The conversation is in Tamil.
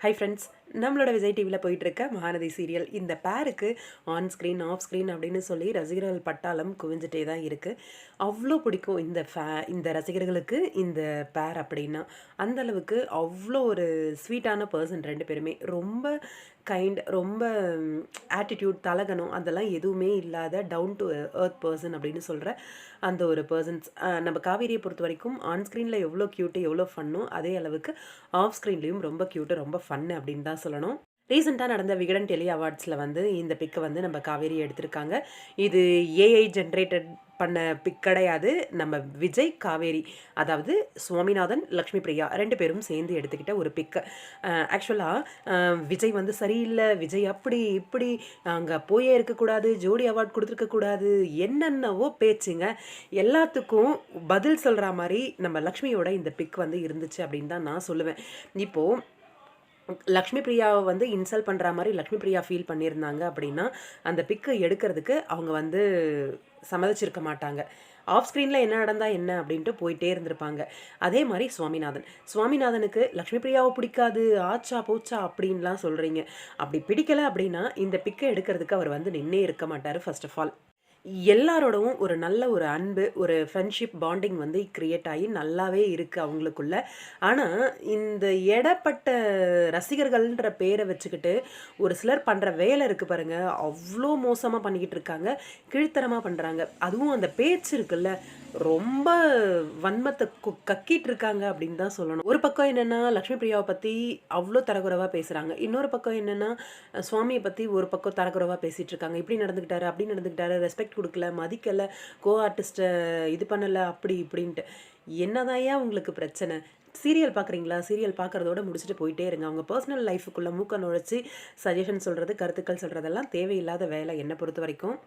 ஹை ஃப்ரெண்ட்ஸ் நம்மளோட விஜய் டிவியில் போயிட்டுருக்க மகாநதி சீரியல் இந்த பேருக்கு ஆன் ஸ்க்ரீன் ஆஃப் ஸ்க்ரீன் அப்படின்னு சொல்லி ரசிகர்கள் பட்டாளம் குவிஞ்சிட்டே தான் இருக்குது அவ்வளோ பிடிக்கும் இந்த ஃபே இந்த ரசிகர்களுக்கு இந்த பேர் அப்படின்னா. அந்தளவுக்கு அவ்வளோ ஒரு ஸ்வீட்டான பர்சன் ரெண்டு பேருமே. ரொம்ப கைண்ட் ரொம்ப ஆட்டிடியூட் தலகனம் அதெல்லாம் எதுவுமே இல்லாத டவுன் டு ஏர்த் பர்சன் அப்படின்னு சொல்கிற அந்த ஒரு பர்சன்ஸ் நம்ம காவேரியை பொறுத்த வரைக்கும் ஆன் ஸ்க்ரீனில் எவ்வளோ க்யூட்டு எவ்வளோ ஃபன்னும் அதே அளவுக்கு ஆஃப் ஸ்க்ரீன்லேயும் ரொம்ப க்யூட்டு ரொம்ப ஃபன்னு அப்படின்னு தான் சொல்லணும். ரீசெண்டாக நடந்த விகடன் டெலி அவார்ட்ஸில் வந்து இந்த பிக்கை வந்து நம்ம காவேரி எடுத்திருக்காங்க. இது ஏஐ ஜென்ரேட்டட் பண்ண பிக் கிடையாது. நம்ம விஜய் காவேரி அதாவது சுவாமிநாதன் லக்ஷ்மி பிரியா ரெண்டு பேரும் சேர்ந்து எடுத்துக்கிட்ட ஒரு பிக்கு ஆக்சுவலாக விஜய் வந்து சரியில்லை. விஜய் அப்படி இப்படி அங்கே போயே இருக்கக்கூடாது. ஜோடி அவார்ட் கொடுத்துருக்கக்கூடாது என்னென்னவோ பேச்சுங்க. எல்லாத்துக்கும் பதில் சொல்கிற மாதிரி நம்ம லக்ஷ்மியோட இந்த பிக் வந்து இருந்துச்சு அப்படின்னு தான் நான் சொல்லுவேன். இப்போது லக்ஷ்மி பிரியாவை வந்து இன்சல்ட் பண்ணுற மாதிரி லக்ஷ்மி பிரியா ஃபீல் பண்ணியிருந்தாங்க அப்படின்னா அந்த பிக்கு எடுக்கிறதுக்கு அவங்க வந்து சம்மதிச்சிருக்க மாட்டாங்க. ஆஃப் ஸ்க்ரீனில் என்ன நடந்தால் என்ன அப்படின்ட்டு போயிட்டே இருந்திருப்பாங்க. அதே மாதிரி சுவாமிநாதன். சுவாமிநாதனுக்கு லக்ஷ்மி பிரியாவை பிடிக்காது ஆச்சா போச்சா அப்படின்லாம் சொல்கிறீங்க அப்படி பிடிக்கலை அப்படின்னா இந்த பிக்கை எடுக்கிறதுக்கு அவர் வந்து நின்னே இருக்க மாட்டார் ஃபர்ஸ்ட் ஆஃப் ஆல் எல்லாரோடவும் ஒரு நல்ல ஒரு அன்பு ஒரு ஃப்ரெண்ட்ஷிப் பாண்டிங் வந்து க்ரியேட் ஆகி நல்லாவே இருக்குது அவங்களுக்குள்ள. ஆனால் இந்த எடப்பட்ட ரசிகர்கள்ன்ற பேரை வச்சுக்கிட்டு ஒரு சிலர் பண்ணுற வேலை இருக்குது பாருங்கள் அவ்வளோ மோசமாக பண்ணிக்கிட்டு இருக்காங்க. கீழ்த்தரமாக பண்ணுறாங்க அதுவும் அந்த பேச்சு இருக்குல்ல. ரொம்ப வன்மத்தை கக்கிட்டு இருக்காங்க அப்படின்னு தான் சொல்லணும். ஒரு பக்கம் என்னென்னா லக்ஷ்மி பிரியாவை பற்றி அவ்வளோ தரகுறவாக பேசுகிறாங்க இன்னொரு பக்கம் என்னென்னா சுவாமியை பற்றி ஒரு பக்கம் தரகுறவாக பேசிகிட்டு இருக்காங்க இப்படி நடந்துக்கிட்டாரு அப்படி நடந்துக்கிட்டாரு ரெஸ்பெக்ட் கொடுக்கல மதிக்கலை கோ ஆர்டிஸ்ட்டை இது பண்ணலை அப்படி இப்படின்ட்டு. என்னதாயா உங்களுக்கு பிரச்சனை? சீரியல் பார்க்குறீங்களா சீரியல் பார்க்குறதோட முடிச்சுட்டு போயிட்டே இருங்க. அவங்க பர்சனல் லைஃபுக்குள்ளே மூக்க நுழைச்சி சஜஷன் சொல்கிறது கருத்துக்கள் சொல்கிறதெல்லாம் தேவையில்லாத வேலை. என்னை பொறுத்த வரைக்கும்